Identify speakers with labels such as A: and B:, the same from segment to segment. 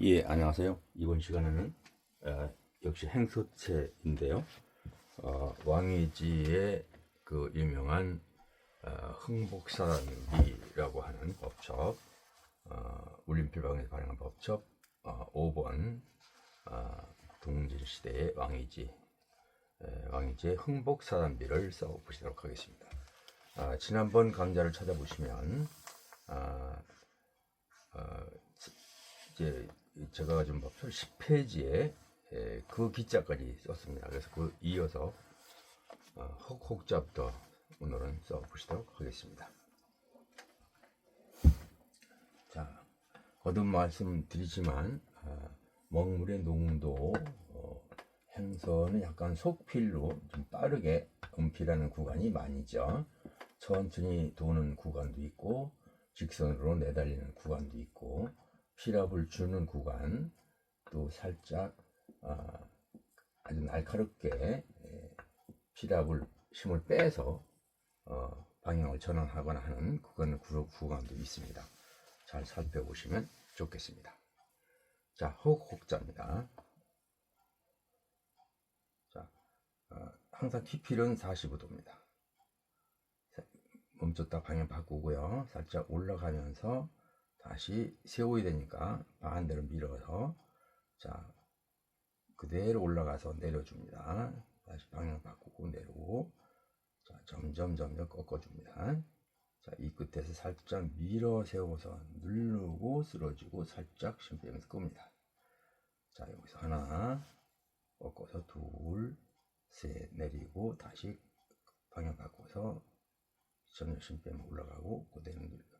A: 예, 안녕하세요. 이번 시간에는 어, 역시 행소체인데요. 어, 왕이지의 그 유명한 어, 흥복사단비라고 하는 법첩, 어, 울림필방에서 발행한 법첩 어, 5번 어, 동진시대의 왕이지, 에, 왕이지의 흥복사단비를 써보시도록 하겠습니다. 아, 지난번 강좌를 찾아보시면 아, 어, 이제 제가 지금 법설 10페이지에 그 기자까지 썼습니다. 그래서 그 이어서 어, 헉헉자부터 오늘은 써보시도록 하겠습니다. 자, 거듭 말씀드리지만 아, 먹물의 농도 어, 행선은 약간 속필로 좀 빠르게 음필하는 구간이 많이죠. 천천히 도는 구간도 있고 직선으로 내달리는 구간도 있고 피랍을 주는 구간 또 살짝 아, 아주 날카롭게 예, 피랍을 힘을 빼서 어, 방향을 전환하거나 하는 구간 구간도 있습니다. 잘 살펴보시면 좋겠습니다. 자, 혹혹자입니다. 자, 어, 항상 키필은 45도입니다. 멈췄다 방향 바꾸고요. 살짝 올라가면서 다시 세워야 되니까 반대로 밀어서 자 그대로 올라가서 내려줍니다. 다시 방향 바꾸고 내려오고 자 점점 점점 꺾어줍니다. 자이 끝에서 살짝 밀어 세워서 누르고 쓰러지고 살짝 심 빼면서 끕니다. 자 여기서 하나 꺾어서 둘 셋 내리고 다시 방향 바꿔서 점점 심 빼면 올라가고 그대로 눌러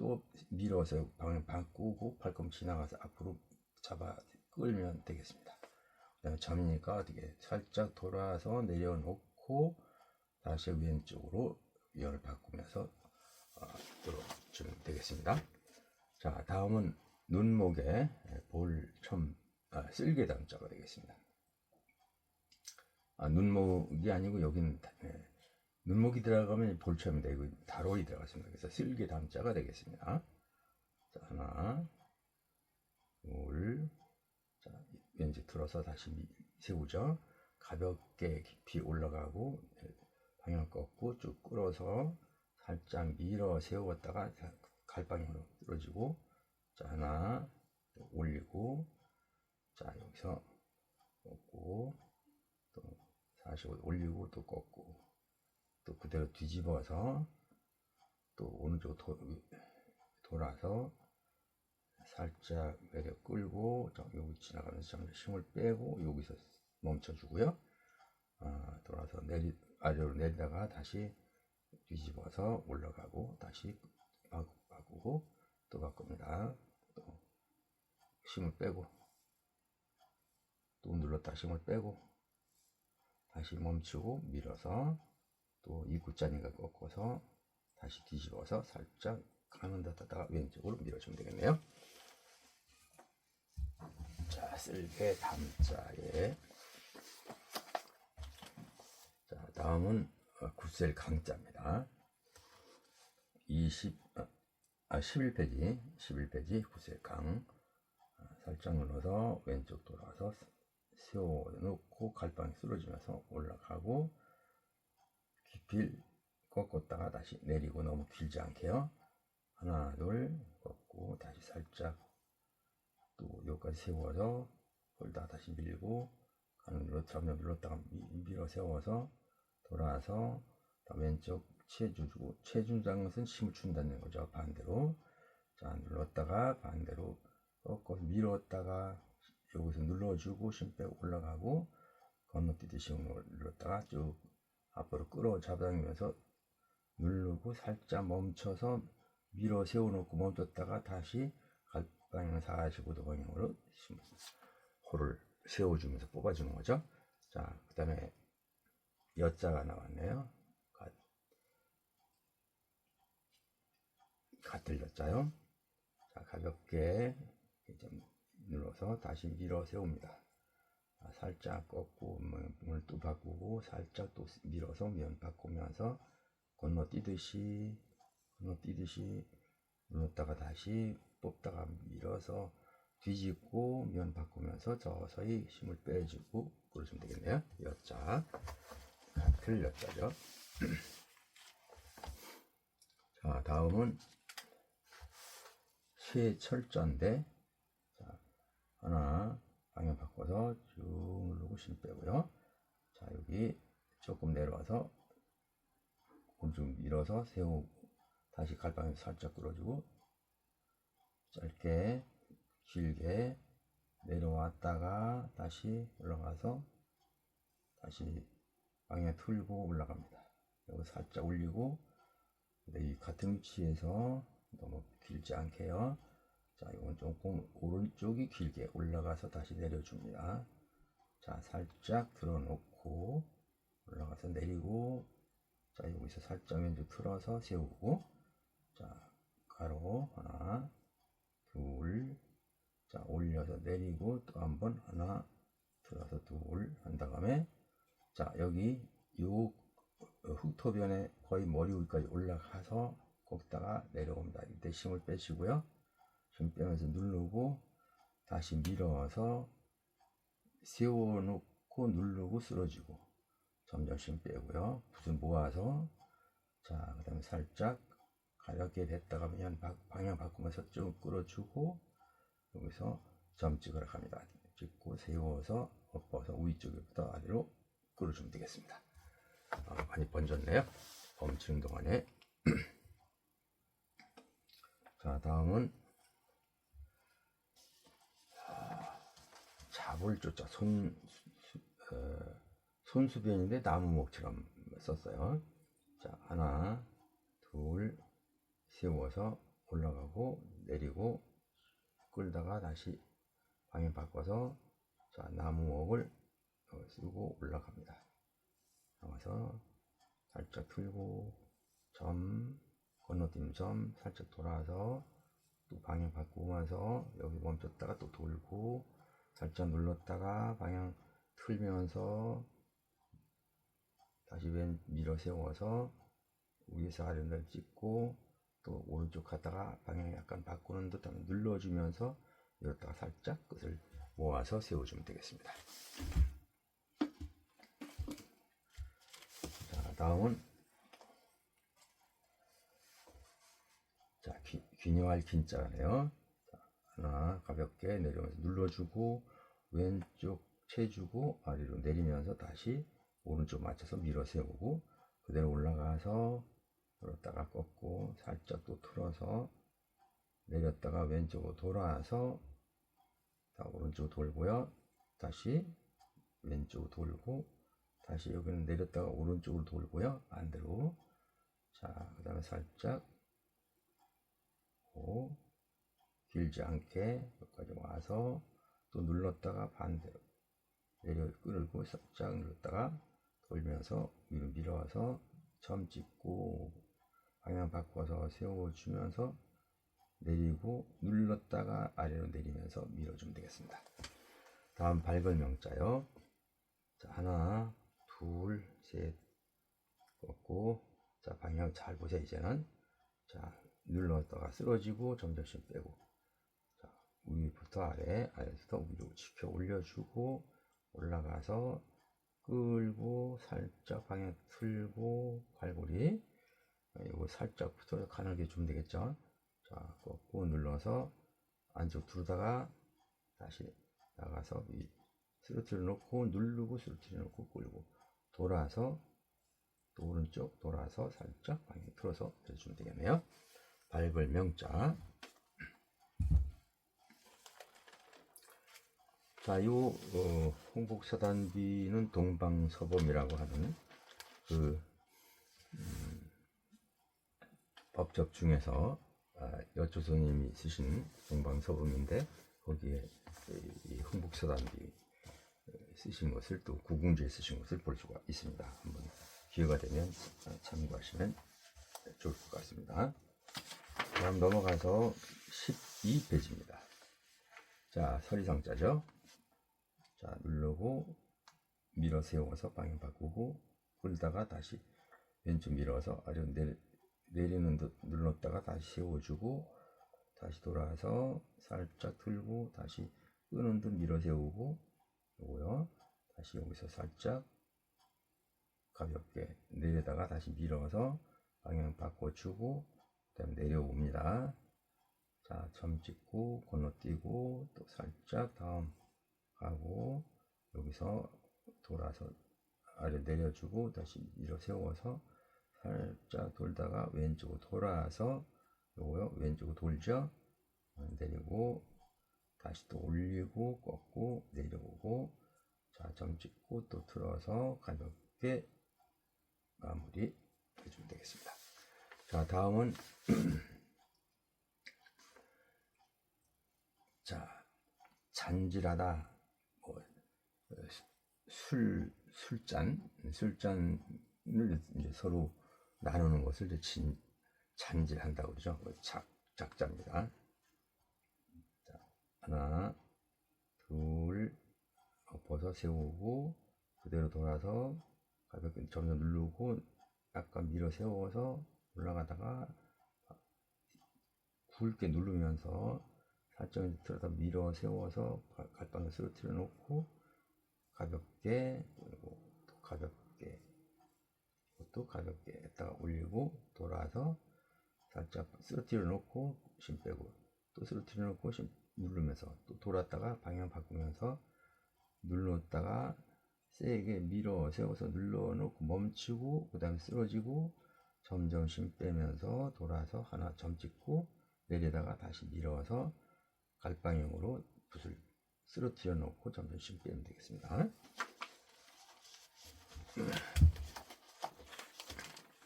A: 또 밀어서 방향 바꾸고 팔꿈 지나가서 앞으로 잡아 끌면 되겠습니다. 그다음에 접니까 어떻게 살짝 돌아서 내려놓고 다시 왼쪽으로 열을 바꾸면서 어, 들어주면 되겠습니다. 자 다음은 눈목에 볼첨 아, 쓸개 담자가 되겠습니다. 아, 눈목이 아니고 여기는 네, 눈목이 들어가면 볼첨이 되고 다로이 들어갔습니다. 그래서 쓸개 담자가 되겠습니다. 자, 하나, 둘, 자, 왼쪽 들어서 다시 미, 세우죠. 가볍게 깊이 올라가고 방향 꺾고 쭉 끌어서 살짝 밀어 세웠다가 갈 방향으로 떨어지고 자 하나 올리고 자 여기서 꺾고 또 45도 올리고 또 꺾고 또 그대로 뒤집어서 또 오른쪽 도, 돌아서 살짝 내려 끌고 여기 지나가면서 힘을 빼고 여기서 멈춰주고요. 아, 돌아서 내리 아래로 내리다가 다시 뒤집어서 올라가고 다시 바꾸, 바꾸고 또 바꿉니다. 또 힘을 빼고 또 눌렀다 힘을 빼고 다시 멈추고 밀어서 또 입구자니까 꺾어서 다시 뒤집어서 살짝 가는 듯하다가 왼쪽으로 밀어주면 되겠네요. 자, 쓸개 담자에 자, 다음은 굿셀 강자입니다. 20, 아, 11페이지, 11페이지 굿셀 강. 아, 살짝 눌러서 왼쪽 돌아서 세워놓고 갈방이 쓰러지면서 올라가고 깊이 꺾었다가 다시 내리고 너무 길지 않게요. 하나, 둘, 꺾고 다시 살짝 또 여기까지 세워서 걸다 다시 밀고 가는 눌러 잠깐 눌렀다가 밀어 세워서 돌아서 왼쪽 체주 주고 체중 장것은 힘을 준다는 거죠 반대로 자 눌렀다가 반대로 꺾어서 밀었다가 여기서 눌러주고 힘 빼고 올라가고 건너뛰듯이 눌렀다가 쭉 앞으로 끌어 잡아당기면서 누르고 살짝 멈춰서 밀어 세워놓고 멈췄다가 다시 방향 45도 방향으로 호를 세워주면서 뽑아주는 거죠. 자, 그 다음에 여자가 나왔네요. 가, 같을 여자요. 자, 가볍게 좀 눌러서 다시 밀어 세웁니다. 자, 살짝 꺾고 문을 또 바꾸고 살짝 또 밀어서 면 바꾸면서 건너뛰듯이 건너뛰듯이 눌렀다가 다시 뽑다가 밀어서 뒤집고 면 바꾸면서 서서히 힘을 빼주고 그러시면 되겠네요. 여자 같을 여자죠. 자 다음은 쇠철자인데 자 하나 방향 바꿔서 쭉 누르고 힘 빼고요. 자 여기 조금 내려와서 오른쪽 밀어서 세우고 다시 갈방에 살짝 끌어주고 짧게 길게 내려왔다가 다시 올라가서 다시 방향 틀고 올라갑니다. 여기 살짝 올리고 이 같은 위치에서 너무 길지 않게요. 자, 이건 조금 오른쪽이 길게 올라가서 다시 내려줍니다. 자, 살짝 들어놓고 올라가서 내리고 자, 여기서 살짝 왼쪽 틀어서 세우고 자, 가로 하나 둘, 자 올려서 내리고 또 한 번 하나 들어서 둘 한 다음에 자 여기 요 흑토변에 거의 머리 위까지 올라가서 거기다가 내려옵니다. 이때 힘을 빼시고요. 힘 빼면서 누르고 다시 밀어서 세워놓고 누르고 쓰러지고 점점 힘 빼고요. 붓을 모아서 자 그 다음에 살짝 가볍게 됐다가 그냥 바- 방향 바꾸면서 쭉 끌어주고 여기서 점 찍으러 갑니다. 찍고 세워서 엎어서 위쪽부터 아래로 끌어주면 되겠습니다. 아, 많이 번졌네요. 멈추는 동안에 자 다음은 쫓자 손 수- 어, 손수변인데 나무목처럼 썼어요. 자 하나 둘 세워서 올라가고 내리고 끌다가 다시 방향 바꿔서 자 나무목을 어, 쓰고 올라갑니다. 나와서 살짝 틀고 점 건너뛰는 점 살짝 돌아서 또 방향 바꾸면서 여기 멈췄다가 또 돌고 살짝 눌렀다가 방향 틀면서 다시 왼 밀어 세워서 위에서 아래로 찍고 또 오른쪽 갔다가 방향 약간 바꾸는 듯 하면 눌러주면서 이렇다가 살짝 끝을 모아서 세워주면 되겠습니다. 자, 다음은 자, 기, 균형할 긴자네요. 자, 하나 가볍게 내려면서 눌러주고 왼쪽 채주고 아래로 내리면서 다시 오른쪽 맞춰서 밀어 세우고 그대로 올라가서 들었다가 꺾고 살짝 또 틀어서 내렸다가 왼쪽으로 돌아서 다 오른쪽 돌고요. 다시 왼쪽으로 돌고 다시 여기는 내렸다가 오른쪽으로 돌고요. 반대로 자, 그 다음에 살짝 고 길지 않게 여기까지 와서 또 눌렀다가 반대로 내려 끌고 살짝 눌렀다가 돌면서 위로 밀어와서 점 찍고 방향 바꿔서 세워주면서 내리고 눌렀다가 아래로 내리면서 밀어주면 되겠습니다. 다음 발걸 명 자요. 자, 하나, 둘, 셋, 꺾고, 자, 방향 잘 보세요, 이제는. 자, 눌렀다가 쓰러지고, 점점씩 빼고, 자, 위부터 아래, 아래부터 위로 지켜 올려주고, 올라가서, 끌고, 살짝 방향 틀고, 갈고리, 이거 살짝 붙어 가늘게 주면 되겠죠. 자, 꺾고 눌러서 안쪽 두르다가 다시 나가서 위 스로틀 놓고 누르고 스로틀 놓고 끌고 돌아서 또 오른쪽 돌아서 살짝 방향 틀어서 해주면 되겠네요. 발벌 명자. 자, 요 어, 홍복사단비는 동방서범이라고 하는 그 음, 법적 중에서 아, 여조선님이 쓰신 동방서범인데 거기에 이, 이 흥북서단비 쓰신 것을 또 구궁지에 쓰신 것을 볼 수가 있습니다. 한번 기회가 되면 참고하시면 좋을 것 같습니다. 다음 넘어가서 12페이지입니다. 자, 서리상자죠. 자, 누르고 밀어 세워서 방향 바꾸고 끌다가 다시 왼쪽 밀어서 아래로 내리, 내리는 듯 눌렀다가 다시 세워주고 다시 돌아서 살짝 들고 다시 끄는 듯 밀어 세우고 요거요. 다시 여기서 살짝 가볍게 내려다가 다시 밀어서 방향 바꿔주고 그다음 내려옵니다. 자 점 찍고 건너뛰고 또 살짝 다음 가고 여기서 돌아서 아래 내려주고 다시 밀어 세워서 살짝 돌다가 왼쪽으로 돌아서 요거요. 왼쪽으로 돌죠. 어, 내리고 다시 또 올리고 꺾고 내려오고 자점 찍고 또 틀어서 가볍게 마무리 해주면 되겠습니다. 자 다음은 자 잔질하다 술 술잔 술잔을 이제 서로 나누는 것을 이제 진, 잔질한다고 그러죠. 그 작, 작자입니다. 자, 하나, 둘, 엎어서 세우고, 그대로 돌아서 가볍게 점점 누르고, 약간 밀어 세워서 올라가다가 굵게 누르면서 살짝 들어다 밀어 세워서 갈- 갈방을 쓰러뜨려 놓고, 가볍게, 그리고 또 가볍게, 또 가볍게 했다가 올리고 돌아서 살짝 쓰러뜨려 놓고 힘 빼고 또 쓰러뜨려 놓고 힘 누르면서 또 돌았다가 방향 바꾸면서 눌렀다가 세게 밀어 세워서 눌러 놓고 멈추고 그 다음에 쓰러지고 점점 힘 빼면서 돌아서 하나 점 찍고 내려다가 다시 밀어서 갈방향으로 붓을 쓰러뜨려 놓고 점점 힘 빼면 되겠습니다.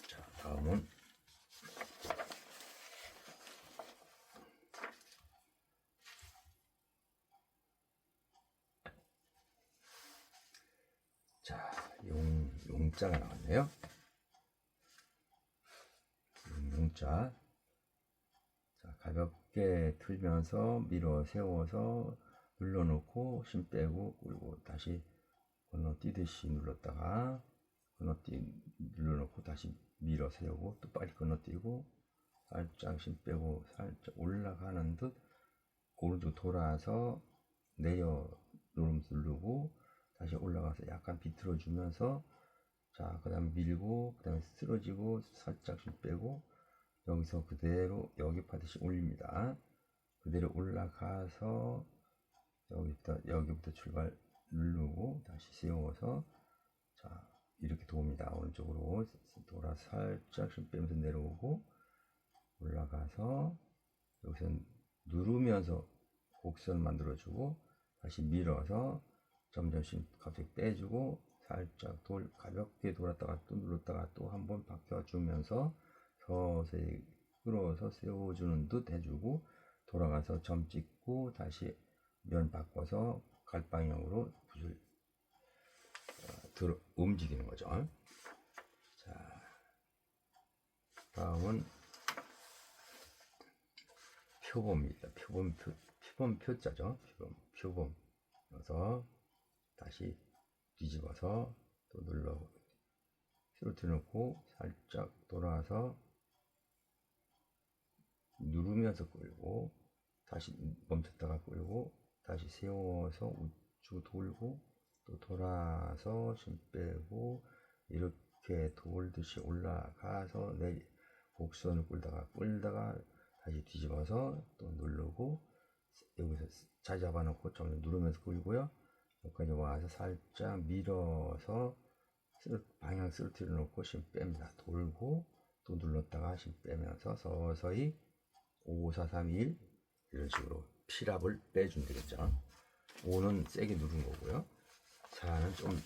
A: 자, 다음은 자, 용, 용자가 나왔네요. 용, 용자. 자, 가볍게 틀면서 밀어 세워서 눌러놓고 힘 빼고 그리고 다시 건너뛰듯이 눌렀다가 건너뛰 눌러놓고 다시 밀어 세우고 또 빨리 건너뛰고 살짝 힘 빼고 살짝 올라가는 듯 오른쪽 돌아서 내려 누름 누르고 다시 올라가서 약간 비틀어 주면서 자 그 다음 밀고 그 다음에 쓰러지고 살짝 힘 빼고 여기서 그대로 여기 파듯이 올립니다. 그대로 올라가서 여기부터 여기부터 출발 누르고 다시 세워서 자 이렇게 도움니다. 오른쪽으로 돌아 살짝 힘 빼면서 내려오고 올라가서 여기서 누르면서 곡선 만들어주고 다시 밀어서 점점 힘 갑자기 빼주고 살짝 돌 가볍게 돌았다가 또 눌렀다가 또 한 번 바뀌어주면서 서서히 끌어서 세워주는 듯 해주고 돌아가서 점 찍고 다시 면 바꿔서 갈방향으로 붓을 어, 들어, 움직이는 거죠. 자, 다음은 표범입니다. 표범 표, 표범 표자죠. 표범 표범. 그래서 다시 뒤집어서 또 눌러 쓰러뜨려 놓고 살짝 돌아서 누르면서 끌고 다시 멈췄다가 끌고 다시 세워서 우측 돌고 또 돌아서 힘 빼고 이렇게 돌듯이 올라가서 내 곡선을 끌다가 끌다가 다시 뒤집어서 또 누르고 여기서 자 잡아놓고 좀 누르면서 끌고요. 여기까지 와서 살짝 밀어서 쓰- 방향 쓰러뜨려 놓고 힘 뺍니다. 돌고 또 눌렀다가 힘 빼면서 서서히 5, 4, 3, 1 이런 식으로 피랍을 빼주면 되겠죠. 5는 세게 누른 거고요. 4는 좀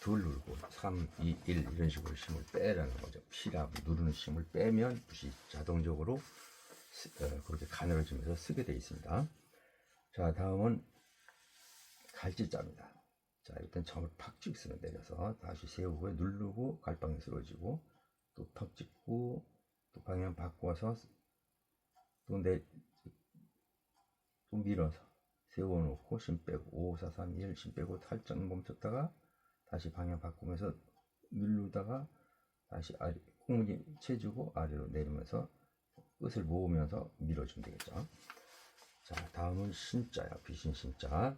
A: 덜 누르고 3, 2, 1 이런 식으로 힘을 빼라는 거죠. 피랍 누르는 힘을 빼면 붓이 자동적으로 쓰- 어, 그렇게 가늘어지면서 쓰게 되어 있습니다. 자 다음은 갈지자입니다. 자 일단 점을 팍 찍습니다 내려서 다시 세우고 누르고 갈방에 쓰러지고 또 팍 찍고 또 방향 바꿔서 또 내, 또 밀어서 세워놓고 심 빼고 5, 4, 3, 1, 심 빼고 살짝 멈췄다가 다시 방향 바꾸면서 누르다가 다시 아래 콩무지 채주고 아래로 내리면서 끝을 모으면서 밀어주면 되겠죠. 자, 다음은 신자야. 귀신 신자.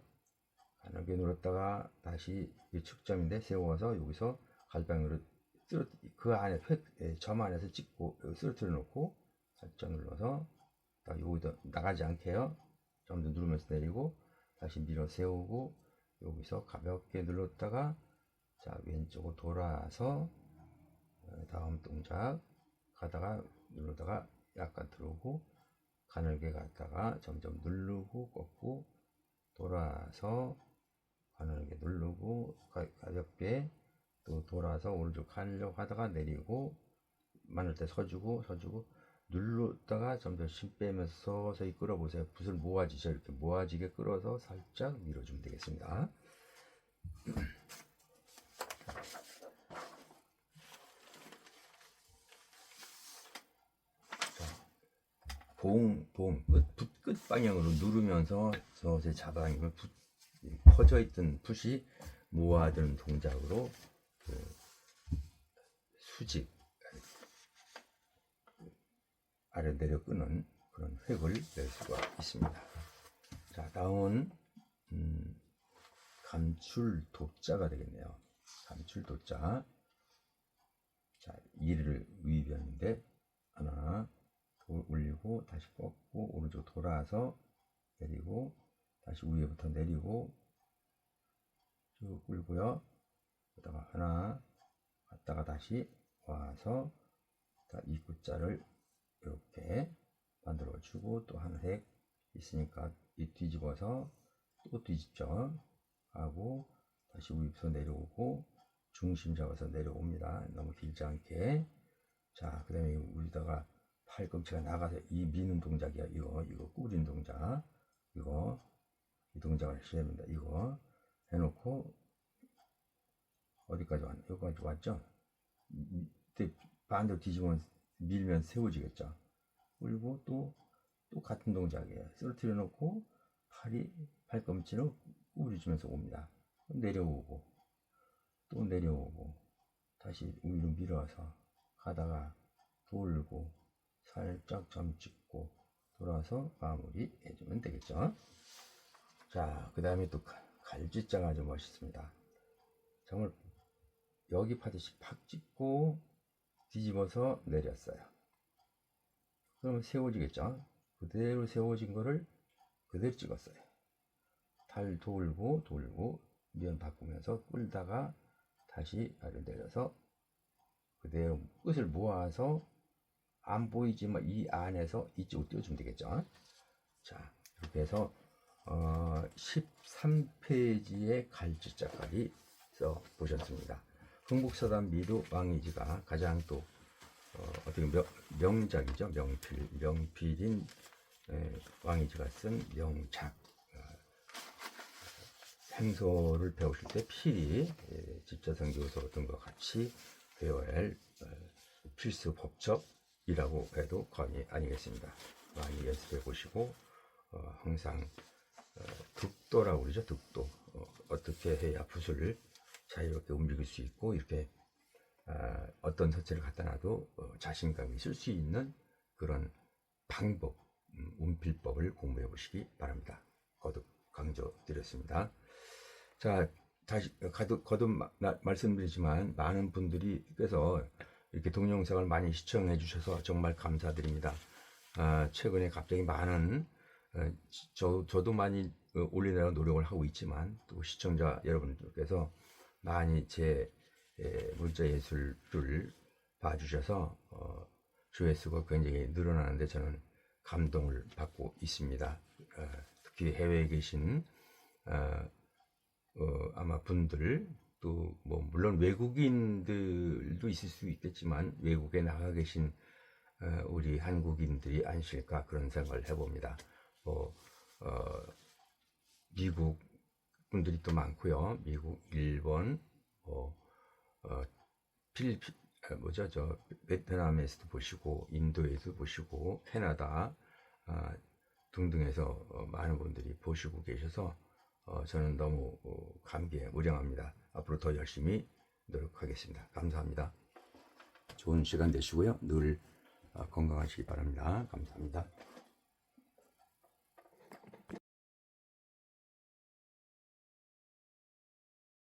A: 가늘게 눌렀다가 다시 이 측점인데 세워서 여기서 갈방으로 쓰러 그 안에 획, 예, 점 안에서 찍고 여기 쓰러뜨려 놓고 살짝 눌러서 딱 여기다 나가지 않게요. 좀 더 누르면서 내리고 다시 밀어 세우고 여기서 가볍게 눌렀다가 자 왼쪽으로 돌아서 어, 다음 동작 가다가 누르다가 약간 들어오고 가늘게 갔다가 점점 누르고 꺾고 돌아서 가늘게 누르고 가, 가볍게 또 돌아서 오른쪽 가려고 하다가 내리고 많을 때 서주고 서주고 눌렀다가 점점 심 빼면서 서서히 끌어보세요. 붓을 모아지죠. 이렇게 모아지게 끌어서 살짝 밀어주면 되겠습니다. 봉, 봉, 끝, 붓, 끝 방향으로 누르면서 서서히 잡아당기면 붓, 이 퍼져 있던 붓이 모아드는 동작으로 그 수직, 아래 내려 끄는 그런 획을 낼 수가 있습니다. 자, 다음은 음, 감출 도자가 되겠네요. 감출 도자. 자, 이를 위변인데 하나 도- 올리고 다시 꺾고 오른쪽 돌아서 내리고 다시 위에부터 내리고 쭉 끌고요. 그다가 하나 갔다가 다시 와서 자, 입구자를 이렇게 만들어 주고 또한획 있으니까 이 뒤집어서 또 뒤집죠. 하고 다시 위부터 내려오고 중심 잡아서 내려옵니다. 너무 길지 않게. 자그 다음에 우리다가 팔꿈치가 나가서 이 미는 동작이야. 이거 이거 꾸린 동작. 이거 이 동작을 하셔야 됩니다. 이거 해놓고 어디까지 왔나 여기까지 왔죠? 반대로 뒤집으면 밀면 세워지겠죠. 그리고 또, 또 같은 동작이에요. 쓰러뜨려 놓고 팔이, 팔꿈치로 구부려주면서 옵니다. 내려오고, 또 내려오고, 다시 위로 밀어서 가다가 돌고, 살짝 점 찍고, 돌아서 마무리 해주면 되겠죠. 자, 그 다음에 또 갈- 갈짓자가 아주 멋있습니다. 정말 여기 파듯이 팍 찍고, 뒤집어서 내렸어요. 그러면 세워지겠죠? 그대로 세워진 거를 그대로 찍었어요. 달 돌고 돌고 면 바꾸면서 끌다가 다시 아래 내려서 그대로 끝을 모아서 안 보이지만 이 안에서 이쪽으로 띄워주면 되겠죠? 자, 이렇게 해서 어, 13페이지의 갈짓자까지 써 보셨습니다. 흥국사단 미도 왕이지가 가장 또 어, 어떻게 명, 명작이죠. 명필 명필인 에, 왕이지가 쓴 명작. 어, 행소를 배우실 때 필히 에, 집자성 교서 같은 것 같이 배워야 할 어, 필수 법첩이라고 해도 과언이 아니겠습니다. 많이 연습해 보시고 어, 항상 어, 득도라고 그러죠. 득도. 어, 떻게 해야 붓을 자유롭게 움직일 수 있고 이렇게 아, 어떤 서체를 갖다 놔도 어, 자신감이 쓸수 있는 그런 방법, 음, 운필법을 공부해 보시기 바랍니다. 거듭 강조드렸습니다. 자, 다시 거듭, 거듭 말씀드리지만 많은 분들이 께서 이렇게 동영상을 많이 시청해 주셔서 정말 감사드립니다. 아, 최근에 갑자기 많은 어, 지- 저, 저도 많이 어, 올리려고 노력을 하고 있지만 또 시청자 여러분들께서 많이 제 예, 문자 예술을 봐주셔서 어, 조회수가 굉장히 늘어나는데 저는 감동을 받고 있습니다. 어, 특히 해외에 계신 어, 어, 아마 분들 또 뭐 물론 외국인들도 있을 수 있겠지만 외국에 나가 계신 어, 우리 한국인들이 아니실까 그런 생각을 해봅니다. 뭐 어, 미국 분들이 또 많고요. 미국, 일본, 뭐 어, 필리핀, 아, 뭐죠, 저 베트남에서도 보시고 인도에도 보시고 캐나다 아, 등등에서 어, 많은 분들이 보시고 계셔서 어, 저는 너무 어, 감기에 무량합니다. 앞으로 더 열심히 노력하겠습니다. 감사합니다. 좋은 시간 되시고요. 늘 어, 건강하시기 바랍니다. 감사합니다.